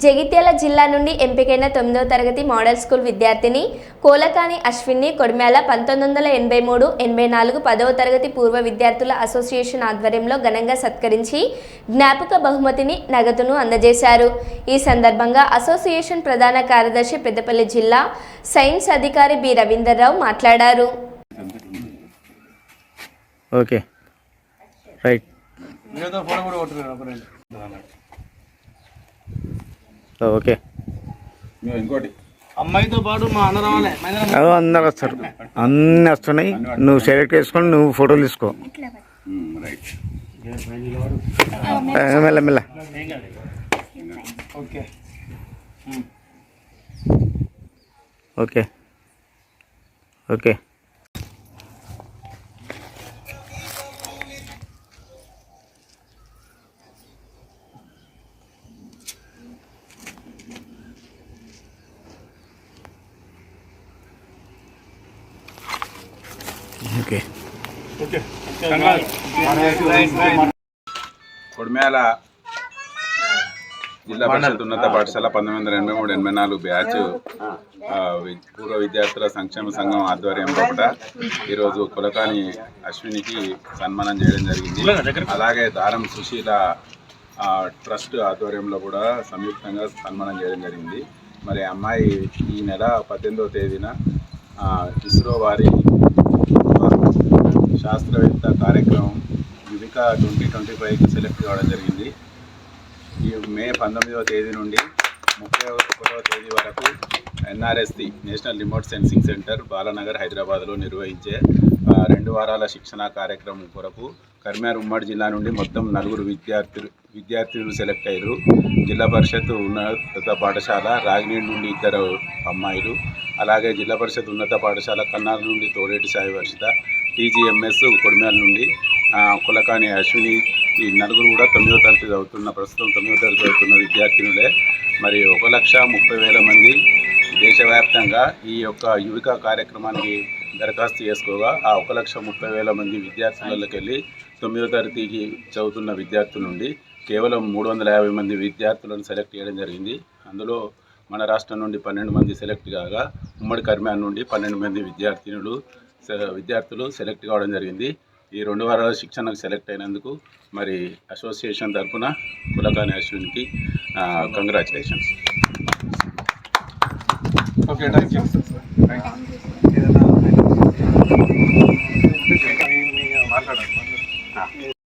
జగిత్యాల జిల్లా నుండి ఎంపికైన తొమ్మిదవ తరగతి మోడల్ స్కూల్ విద్యార్థిని కోలకాని అశ్విన్ని కొడిమ్యాల పంతొమ్మిది వందల ఎనభై మూడు ఎనభై నాలుగు పదవ తరగతి పూర్వ విద్యార్థుల అసోసియేషన్ ఆధ్వర్యంలో ఘనంగా సత్కరించి జ్ఞాపక బహుమతిని నగదును అందజేశారు. ఈ సందర్భంగా అసోసియేషన్ ప్రధాన కార్యదర్శి పెద్దపల్లి జిల్లా సైన్స్ అధికారి బి రవీందర్రావు మాట్లాడారు. ఓకే. రైట్ ఏదో ఫోన్ కూడా కొట్టుకున్నాను ఒక రెండు ఓకే మేము ఇంకోటి. అమ్మాయితో పాటు మా అన్న రావాలి. మహేంద్ర అదో అందరు వస్తారు. అన్నీ వస్తున్నాయి. నువ్వు సెలెక్ట్ చేసుకొని నువ్వు ఫోటోలు తీసుకో. మెల్ల మెల్ల. Okay. Okay. Okay. Okay. Kodimela Zilla Parishad ఉన్నత పాఠశాల పంతొమ్మిది వందల ఎనభై మూడు ఎనభై నాలుగు బ్యాచ్ పూర్వ విద్యార్థుల సంక్షేమ సంఘం ఆధ్వర్యంలో కూడా ఈరోజు కులకాని అశ్వినికి సన్మానం చేయడం జరిగింది. అలాగే దారం సుశీల ట్రస్ట్ ఆధ్వర్యంలో కూడా సంయుక్తంగా సన్మానం చేయడం జరిగింది. మరి అమ్మాయి ఈ నెల పద్దెనిమిదవ తేదీన ఇస్రో వారి శాస్త్రవేత్త కార్యక్రమం యువిక ట్వంటీ ట్వంటీ ఫైవ్కి సెలెక్ట్ కావడం జరిగింది. ఈ మే పంతొమ్మిదవ తేదీ నుండి ముప్పై ఒకటవ తేదీ వరకు NRSC national remote sensing centre Balanagar హైదరాబాద్లో నిర్వహించే రెండు వారాల శిక్షణా కార్యక్రమం కొరకు కర్మార్ ఉమ్మడి జిల్లా నుండి మొత్తం నలుగురు విద్యార్థులు విద్యార్థులు సెలెక్ట్ అయ్యారు. జిల్లా పరిషత్ ఉన్నత పాఠశాల రాగినీడు నుండి ఇద్దరు అమ్మాయిలు అలాగే జిల్లా పరిషత్ ఉన్నత పాఠశాల కన్నార్ నుండి తోడేటి సాయి వర్షిత టీజీఎంఎస్ కొడిమేల నుండి కులకాని అశ్విని ఈ నలుగురు కూడా తొమ్మిదో తరగతి చదువుతున్న ప్రస్తుతం తొమ్మిదో తరగతి చదువుతున్న విద్యార్థినులే. మరి ఒక లక్ష ముప్పై వేల మంది దేశవ్యాప్తంగా ఈ యొక్క యువిక కార్యక్రమానికి దరఖాస్తు చేసుకోగా ఆ ఒక లక్ష ముప్పై వేల మంది విద్యార్థులకి వెళ్ళి తొమ్మిదో తరగతికి చదువుతున్న విద్యార్థుల నుండి కేవలం మూడు వందల యాభై మంది విద్యార్థులను సెలెక్ట్ చేయడం జరిగింది. అందులో మన రాష్ట్రం నుండి పన్నెండు మంది సెలెక్ట్ కాగా ఉమ్మడి కర్మ్యాన్ నుండి పన్నెండు మంది విద్యార్థినులు విద్యార్థులు సెలెక్ట్ కావడం జరిగింది. ఈ రెండు వారాల శిక్షణకు సెలెక్ట్ అయినందుకు మరి అసోసియేషన్ తరఫున కులకాని అశ్విన్కి కంగ్రాచులేషన్స్. Okay thank you